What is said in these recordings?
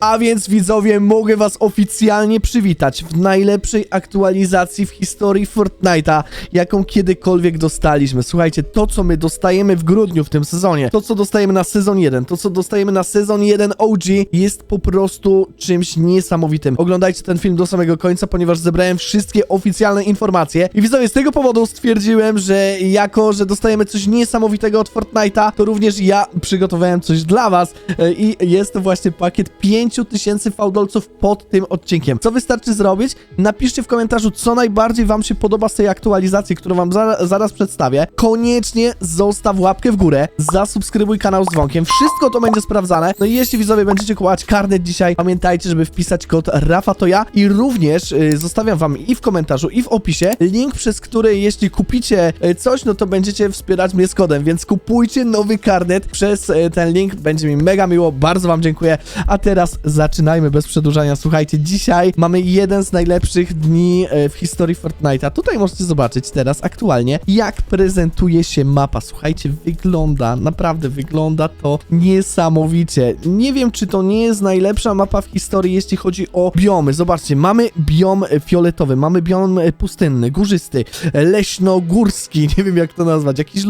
A więc widzowie, mogę was oficjalnie przywitać w najlepszej aktualizacji w historii Fortnite'a, jaką kiedykolwiek dostaliśmy. Słuchajcie, to co my dostajemy w grudniu w tym sezonie, to co dostajemy na sezon 1, to co dostajemy na sezon 1 OG jest po prostu czymś niesamowitym. Oglądajcie ten film do samego końca, ponieważ zebrałem wszystkie oficjalne informacje i widzowie, z tego powodu stwierdziłem, że jako, że dostajemy coś niesamowitego od Fortnite'a, to również ja przygotowałem coś dla was e, i jest to właśnie pakiet 5000 fałdolców pod tym odcinkiem. Co wystarczy zrobić? Napiszcie w komentarzu, co najbardziej wam się podoba z tej aktualizacji, którą wam za zaraz przedstawię. Koniecznie zostaw łapkę w górę, zasubskrybuj kanał z dzwonkiem, wszystko to będzie sprawdzane. No i jeśli widzowie będziecie kupować karnet dzisiaj, pamiętajcie, żeby wpisać kod Rafa to ja i również y, zostawiam wam i w komentarzu, i w opisie link, przez który jeśli kupicie y, coś, no to będziecie wspierać mnie z kodem, więc kupujcie nowy karnet przez y, ten link, będzie mi mega miło, bardzo wam dziękuję. A teraz zaczynajmy bez przedłużania. Słuchajcie, dzisiaj mamy jeden z najlepszych dni y, w historii Fortnite'a. Tutaj możecie zobaczyć teraz aktualnie, jak prezentuje się mapa. Słuchajcie, wygląda, naprawdę wygląda to niesamowicie. Nie wiem, czy to nie jest najlepsza mapa w historii, jeśli chodzi o biomy. Zobaczcie, mamy biom e, fioletowy, mamy biom e, pustynny, górzysty, e, leśno-górski, nie wiem jak to nazwać, jakiś,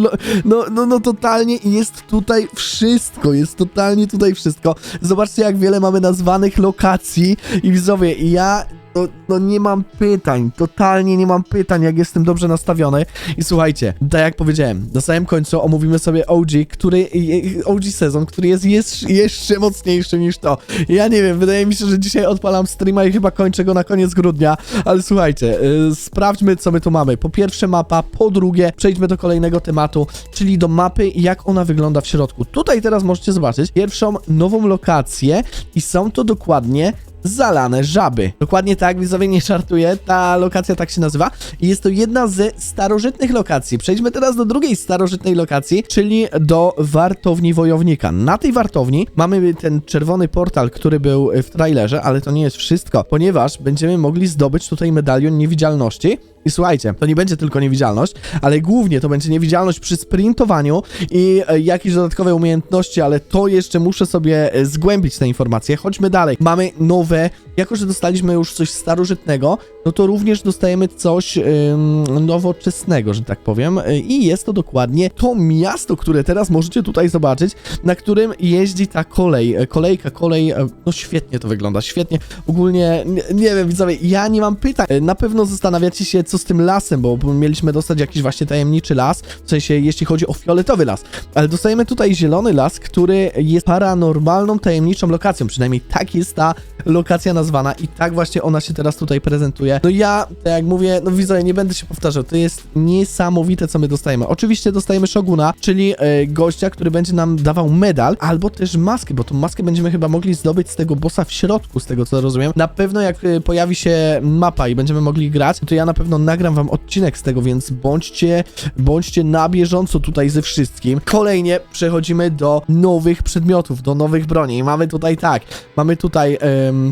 no, no, no totalnie jest tutaj wszystko, jest totalnie tutaj wszystko. Zobaczcie, jak wiele mamy nazwanych lokacji i widzowie, ja no, no nie mam pytań, totalnie nie mam pytań, jak jestem dobrze nastawiony. I słuchajcie, tak jak powiedziałem, na samym końcu omówimy sobie OG, który, OG sezon, który jest, jest jeszcze mocniejszy niż to. Ja nie wiem, wydaje mi się, że dzisiaj odpalam streama i chyba kończę go na koniec grudnia, ale słuchajcie, yy, sprawdźmy, co my tu mamy. Po pierwsze mapa, po drugie przejdźmy do kolejnego tematu, czyli do mapy, jak ona wygląda w środku. Tutaj teraz możecie zobaczyć pierwszą nową lokację i są to dokładnie Zalane Żaby. Dokładnie tak, widzowie, nie żartuję, ta lokacja tak się nazywa i jest to jedna ze starożytnych lokacji. Przejdźmy teraz do drugiej starożytnej lokacji, czyli do wartowni wojownika. Na tej wartowni mamy ten czerwony portal, który był w trailerze, ale to nie jest wszystko, ponieważ będziemy mogli zdobyć tutaj medalion niewidzialności i słuchajcie, to nie będzie tylko niewidzialność, ale głównie to będzie niewidzialność przy sprintowaniu i e, jakieś dodatkowe umiejętności, ale to jeszcze muszę sobie e, zgłębić te informacje. Chodźmy dalej. Mamy nowe, jako że dostaliśmy już coś starożytnego, no to również dostajemy coś nowoczesnego, że tak powiem. I jest to dokładnie to miasto, które teraz możecie tutaj zobaczyć, na którym jeździ ta kolej. E, Kolejka, kolej, e, no świetnie to wygląda, świetnie. Ogólnie, nie, nie wiem, widzowie, ja nie mam pytań. E, Na pewno zastanawiacie się, co z tym lasem, bo mieliśmy dostać jakiś właśnie tajemniczy las, w sensie jeśli chodzi o fioletowy las. Ale dostajemy tutaj zielony las, który jest paranormalną, tajemniczą lokacją. Przynajmniej tak jest ta lokacja nazwana i tak właśnie ona się teraz tutaj prezentuje. No ja, tak jak mówię, no widzowie, nie będę się powtarzał, to jest niesamowite, co my dostajemy. Oczywiście dostajemy Shoguna, czyli e, gościa, który będzie nam dawał medal, albo też maskę, bo tą maskę będziemy chyba mogli zdobyć z tego bossa w środku, z tego co rozumiem. Na pewno jak e, pojawi się mapa i będziemy mogli grać, to ja na pewno nagram wam odcinek z tego, więc bądźcie, bądźcie na bieżąco tutaj ze wszystkim. Kolejnie przechodzimy do nowych przedmiotów, do nowych broni. I mamy tutaj tak, mamy tutaj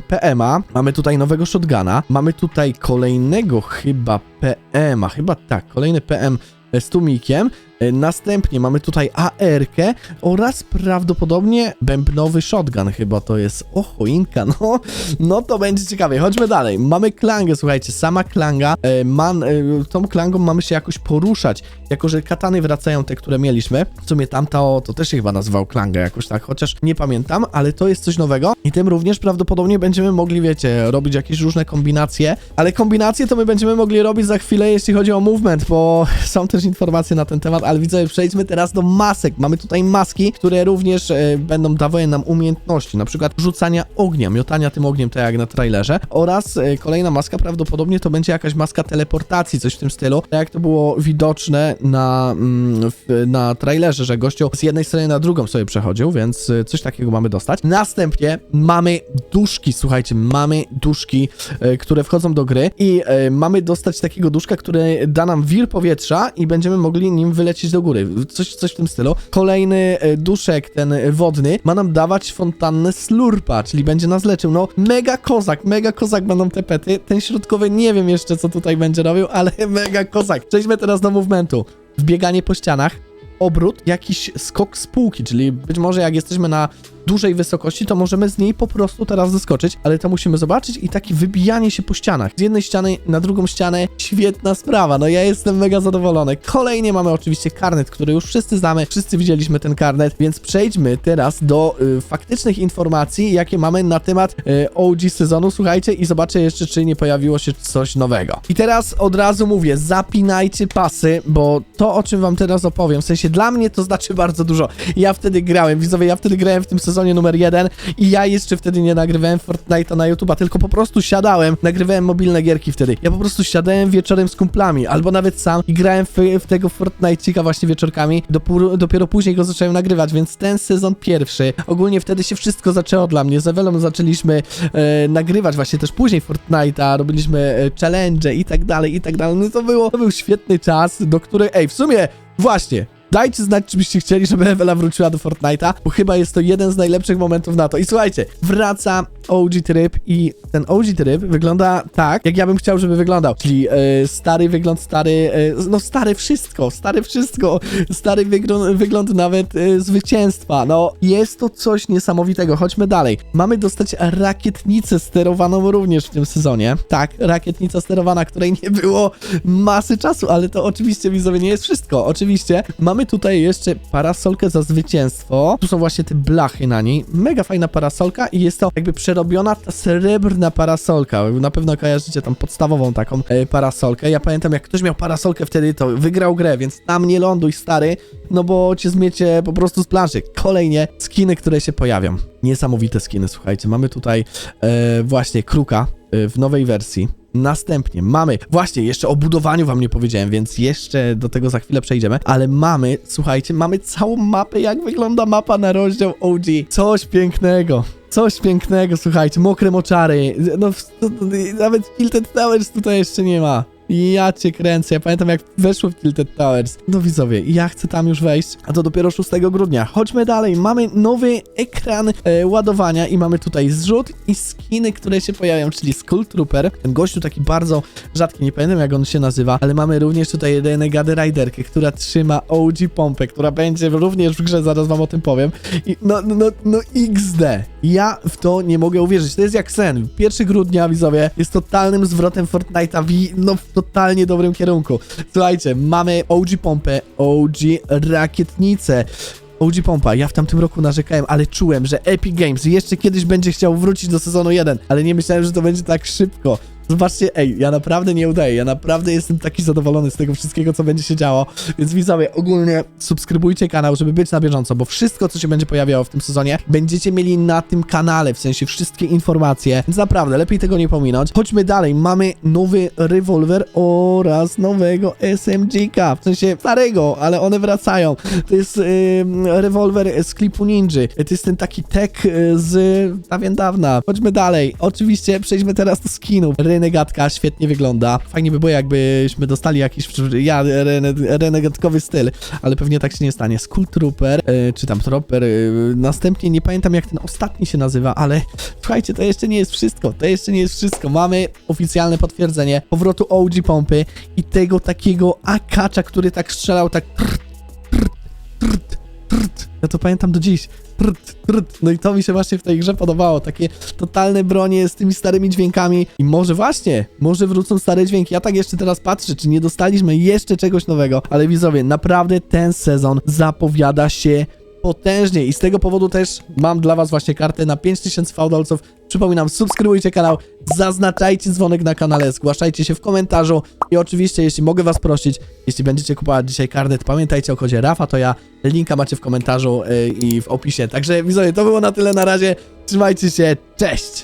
PMA, mamy tutaj nowego shotguna, mamy tutaj kolejnego chyba PMA, chyba tak, kolejny PM z tłumikiem. E, Następnie mamy tutaj AR-kę oraz prawdopodobnie bębnowy shotgun chyba to jest. O, choinka, no, no to będzie ciekawie. Chodźmy dalej. Mamy klangę, słuchajcie, sama klanga. E, man, e, tą klangą mamy się jakoś poruszać, jako że katany wracają te, które mieliśmy. W sumie tamta, o, to też się chyba nazywał klangę jakoś tak, chociaż nie pamiętam, ale to jest coś nowego i tym również prawdopodobnie będziemy mogli, wiecie, robić jakieś różne kombinacje, ale kombinacje to my będziemy mogli robić za chwilę, jeśli chodzi o movement, bo są też informacje na ten temat, ale widzowie, przejdźmy teraz do masek. Mamy tutaj maski, które również e, będą dawały nam umiejętności, na przykład rzucania ognia, miotania tym ogniem, tak jak na trailerze, oraz e, kolejna maska prawdopodobnie to będzie jakaś maska teleportacji, coś w tym stylu, tak jak to było widoczne na, mm, w, na trailerze, że gościu z jednej strony na drugą sobie przechodził, więc e, coś takiego mamy dostać. Następnie mamy duszki, słuchajcie, mamy duszki, e, które wchodzą do gry i e, mamy dostać takiego duszka, który da nam wir powietrza i będziemy mogli nim wylecieć do góry. Coś, coś w tym stylu. Kolejny e, duszek, ten wodny, ma nam dawać fontannę slurpa, czyli będzie nas leczył. No, mega kozak, mega kozak będą te pety. Ten środkowy nie wiem jeszcze, co tutaj będzie robił, ale mega kozak. Przejdźmy teraz do movementu. Wbieganie po ścianach. Obrót, jakiś skok z półki, czyli być może jak jesteśmy na dużej wysokości, to możemy z niej po prostu teraz zeskoczyć, ale to musimy zobaczyć i takie wybijanie się po ścianach. Z jednej ściany na drugą ścianę, świetna sprawa, no ja jestem mega zadowolony. Kolejnie mamy oczywiście karnet, który już wszyscy znamy, wszyscy widzieliśmy ten karnet, więc przejdźmy teraz do y, faktycznych informacji, jakie mamy na temat y, OG sezonu, słuchajcie, i zobaczę jeszcze, czy nie pojawiło się coś nowego. I teraz od razu mówię, zapinajcie pasy, bo to, o czym wam teraz opowiem, w sensie dla mnie to znaczy bardzo dużo. Ja wtedy grałem, widzowie, ja wtedy grałem w tym sezonie numer jeden i ja jeszcze wtedy nie nagrywałem Fortnite'a na YouTube'a, tylko po prostu siadałem, nagrywałem mobilne gierki wtedy. Ja po prostu siadałem wieczorem z kumplami, albo nawet sam i grałem w, w tego Fortnite'cika właśnie wieczorkami. Dopiero, dopiero później go zacząłem nagrywać, więc ten sezon pierwszy, ogólnie wtedy się wszystko zaczęło dla mnie. Z Ewelą zaczęliśmy e, nagrywać właśnie też później Fortnite'a, robiliśmy e, challenge i tak dalej, i tak dalej. No to było, to był świetny czas, do której, ej, w sumie, właśnie, Dajcie znać, czy byście chcieli, żeby Ewela wróciła do Fortnite'a, bo chyba jest to jeden z najlepszych momentów na to. I słuchajcie, wraca OG tryb i ten OG tryb wygląda tak, jak ja bym chciał, żeby wyglądał. Czyli e, stary wygląd, stary, e, no stary wszystko, stary wszystko, stary wygląd, wygląd nawet e, zwycięstwa. No, jest to coś niesamowitego. Chodźmy dalej. Mamy dostać rakietnicę sterowaną również w tym sezonie. Tak, rakietnica sterowana, której nie było masy czasu, ale to oczywiście, widzowie, nie jest wszystko. Oczywiście mamy tutaj jeszcze parasolkę za zwycięstwo. Tu są właśnie te blachy na niej. Mega fajna parasolka i jest to jakby przerobiona ta srebrna parasolka. Na pewno kojarzycie tam podstawową taką e, parasolkę. Ja pamiętam, jak ktoś miał parasolkę wtedy, to wygrał grę, więc tam nie ląduj, stary, no bo cię zmiecie po prostu z planszy. Kolejnie skiny, które się pojawią. Niesamowite skiny, słuchajcie. Mamy tutaj e, właśnie kruka e, w nowej wersji. Następnie mamy, właśnie, jeszcze o budowaniu wam nie powiedziałem, więc jeszcze do tego za chwilę przejdziemy, ale mamy, słuchajcie, mamy całą mapę, jak wygląda mapa na rozdział OG. Coś pięknego. Coś pięknego, słuchajcie, mokre moczary, no, no, no, nawet Tilted Towers tutaj jeszcze nie ma. Ja cię kręcę, ja pamiętam jak weszło w Tilted Towers. No widzowie, ja chcę tam już wejść, a to dopiero 6 grudnia. Chodźmy dalej, mamy nowy ekran e, ładowania i mamy tutaj zrzut i skiny, które się pojawiają, czyli Skull Trooper. Ten gościu taki bardzo rzadki, nie pamiętam jak on się nazywa, ale mamy również tutaj Renegade Riderkę, która trzyma OG pompę, która będzie również w grze, zaraz wam o tym powiem. I no, no, no, no XD. Ja w to nie mogę uwierzyć. To jest jak sen. 1 grudnia, widzowie, jest totalnym zwrotem Fortnite'a w, no, totalnie dobrym kierunku. Słuchajcie, mamy OG pompę, OG rakietnicę. OG Pompa, ja w tamtym roku narzekałem, ale czułem, że Epic Games jeszcze kiedyś będzie chciał wrócić do sezonu 1, ale nie myślałem, że to będzie tak szybko. Zobaczcie, ej, ja naprawdę nie udaję, ja naprawdę jestem taki zadowolony z tego wszystkiego, co będzie się działo, więc widzowie, ogólnie subskrybujcie kanał, żeby być na bieżąco, bo wszystko, co się będzie pojawiało w tym sezonie, będziecie mieli na tym kanale, w sensie wszystkie informacje, więc naprawdę, lepiej tego nie pominąć. Chodźmy dalej, mamy nowy rewolwer oraz nowego SMG-ka, w sensie starego, ale one wracają. To jest ym, rewolwer z klipu Ninja, to jest ten taki tech y, z dawien dawna. Chodźmy dalej, oczywiście przejdźmy teraz do skinu. Renegatka świetnie wygląda. Fajnie by było, jakbyśmy dostali jakiś ja, rene, renegatkowy styl, ale pewnie tak się nie stanie. Skull Trooper, y, czy tam Trooper, y, następnie nie pamiętam jak ten ostatni się nazywa, ale słuchajcie, to jeszcze nie jest wszystko, to jeszcze nie jest wszystko. Mamy oficjalne potwierdzenie powrotu OG pompy i tego takiego akacza, który tak strzelał, tak. Ja to pamiętam do dziś. Trrt, trrt. No i to mi się właśnie w tej grze podobało. Takie totalne bronie z tymi starymi dźwiękami. I może właśnie, może wrócą stare dźwięki. Ja tak jeszcze teraz patrzę, czy nie dostaliśmy jeszcze czegoś nowego. Ale widzowie, naprawdę ten sezon zapowiada się potężnie i z tego powodu też mam dla was właśnie kartę na 5000 fałdolców. Przypominam, subskrybujcie kanał, zaznaczajcie dzwonek na kanale, zgłaszajcie się w komentarzu i oczywiście, jeśli mogę was prosić, jeśli będziecie kupować dzisiaj karnet, pamiętajcie o kodzie Rafa, to ja, linka macie w komentarzu yy, i w opisie. Także widzowie, to było na tyle na razie, trzymajcie się, cześć!